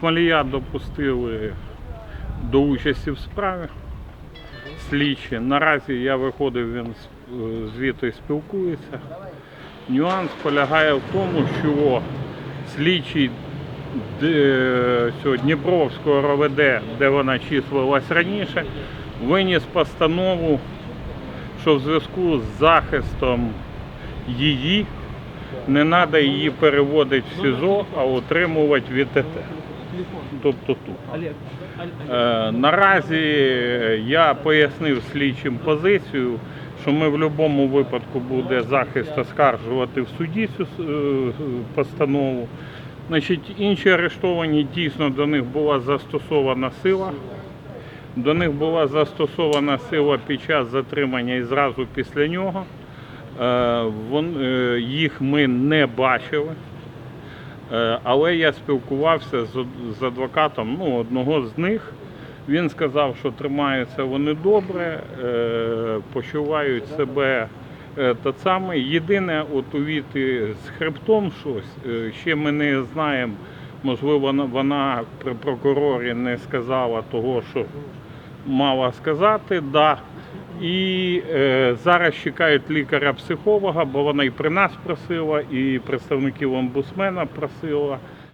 Смолія допустили до участі в справі. Слідчі. Наразі я виходив, він звідти спілкується. Нюанс полягає в тому, що слідчий Дніпровського РОВД, де вона числилась раніше, виніс постанову, що в зв'язку з захистом її не треба її переводити в СІЗО, а утримувати в ІТТ. Тобто тут. Е, Наразі я пояснив слідчим позицію, що ми в будь-якому випадку буде захист оскаржувати в суді цю е, постанову. Значить, інші арештовані дійсно до них була застосована сила. До них була застосована сила під час затримання і зразу після нього. Е, е, Їх ми не бачили. Е, Але я спілкувався з, адвокатом ну, одного з них. Він сказав, що тримаються вони добре, е, почувають себе е, те саме. Єдине, от у Віти з хребтом щось, ще ми не знаємо, можливо, вона при прокурорі не сказала того, що мала сказати, да. І е, зараз чекають лікаря-психолога, бо вона і при нас просила, і представників омбусмена просила.